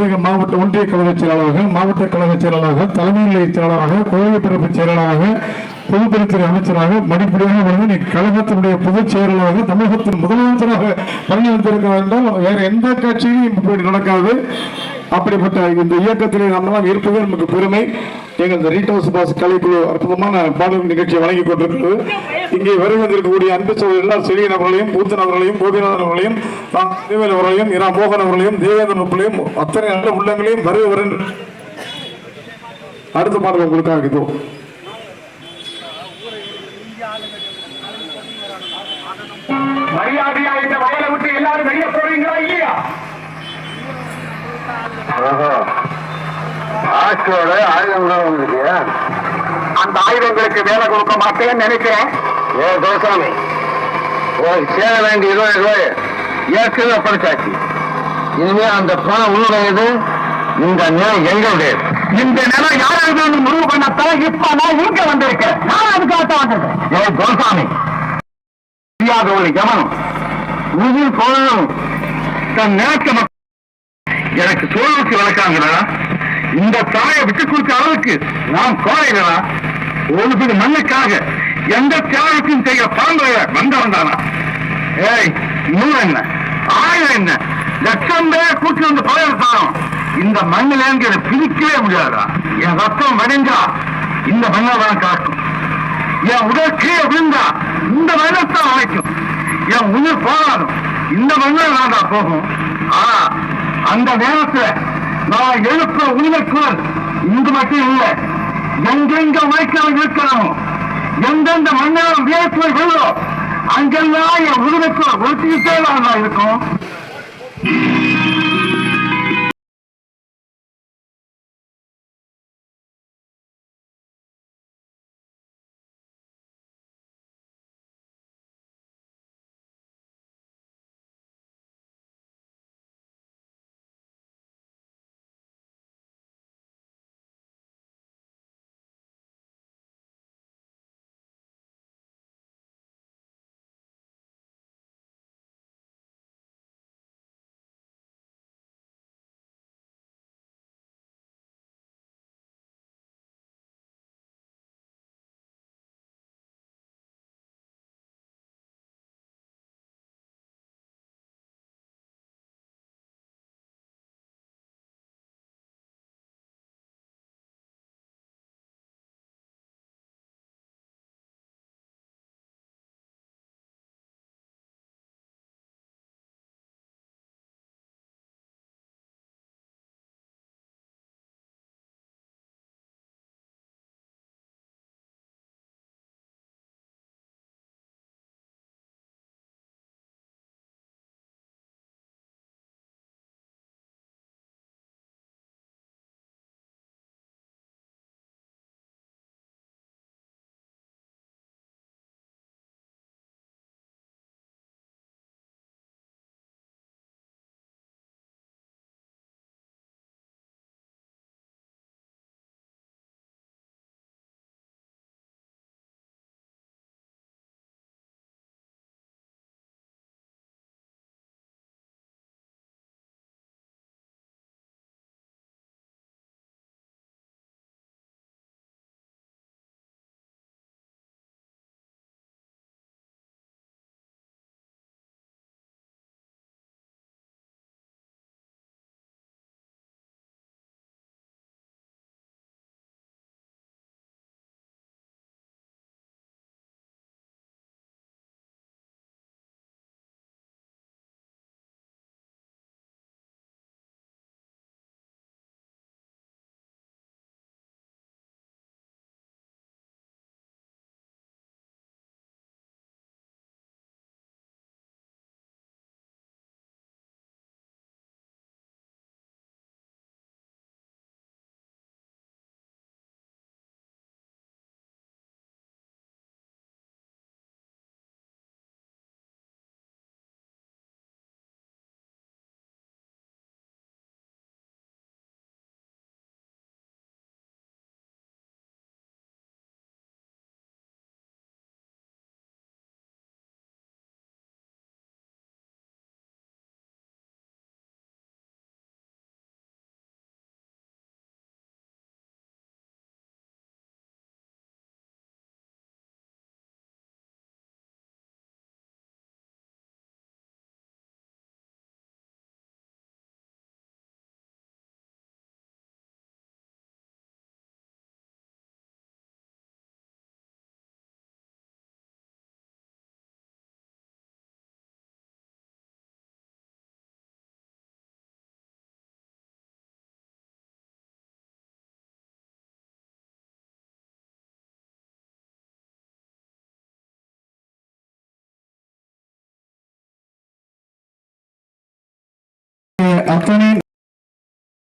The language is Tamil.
பிறகு மாவட்ட ஒன்றிய கழக செயலாளராக மாவட்ட கழக செயலாளராக தலைமை நிலைய செயலாளராக கோவை பிறப்பு செயலாளராக பொதுப்பணித்துறை அமைச்சராக மடிப்படியாக வந்து கழகத்தினுடைய பொதுச் செயலாளராக தமிழகத்தின் முதலமைச்சராக பணியாற்றிருக்கிறார் என்றால் வேற எந்த கட்சியும் இப்படி நடக்காது. அப்படிப்பட்ட இந்த இயக்கத்திலே நம்மெல்லாம் இருப்பது நமக்கு பெருமை. எங்கள் இந்த ரீட் ஹவுஸ் பாஸ் கலைக்குழு அற்புதமான பாடல் நிகழ்ச்சியை வழங்கி கொண்டிருக்கிறது. இங்கே வருகை வந்திருக்கக்கூடிய அன்பு சோழர் எல்லா செழியன் அவர்களையும் பூத்தன் அவர்களையும் கோபிநாதன் அவர்களையும் நான் தேவேல் அவர்களையும் இரா மோகன் அவர்களையும் தேவேந்திரன் அவர்களையும் அத்தனை நல்ல உள்ளங்களையும் வருக வரன் அடுத்த பாடல் உங்களுக்காக இதோ. மரியாதையா இந்த வயலை விட்டு எல்லாரும் வெளியே ஆட்சியோட ஆயுதங்களும் வந்துருக்கியா அந்த ஆயுதங்களுக்கு வேலை கொடுக்க மாட்டேன்னு நினைக்கிறேன். ஏ கோசாமி உனக்கு சேர வேண்டிய இருபது ரூபாய் ஏற்கனவே படிச்சாச்சு. இனிமே அந்த பணம் உன்னுடையது இந்த நிலம் எங்களுடையது. இந்த நிலம் யாராவது முடிவு பண்ணத்தான் இப்ப நான் இங்க வந்திருக்கேன். நான் அதுக்காக வந்திருக்கேன். ஏ கோசாமி தெரியாத ஒரு கவனம் உயிர் போனதும் தன் மக்கள் எனக்கு சோழருக்கு வளர்க்காங்களா இந்த தாயை விட்டு கொடுத்த அளவுக்கு நான் கோழைகளா ஒரு பிடி மண்ணுக்காக எந்த தியாகத்தையும் செய்ய பாம்பைய வந்தவன் தானா ஏய் நூறு என்ன? ஆயிரம் என்ன? லட்சம் பேர் கூட்டி வந்து பழைய இந்த மண்ணில இருந்து பிரிக்கவே முடியாதா? என் ரத்தம் வடிஞ்சா இந்த மண்ணை தான் காக்கும். என் உடல் கீழே விழுந்தா இந்த மண்ணத்தான் அழைக்கும் என் உயிர் போராடும் இந்த மண்ணில் நான் தான் போகும். ஆனா அந்த நேரத்துல நான் எழுப்புற உரிமை குரல் இங்கு மட்டும் இல்லை. எங்கெங்க உழைக்கிறவன் இருக்கணும் எந்தெந்த மண்ணிலும் வியர்வை விழுதோ அங்கெல்லாம் என் உரிமை குரல் ஒழிச்சுக்கிட்டே தான் இருக்கும். அத்தனை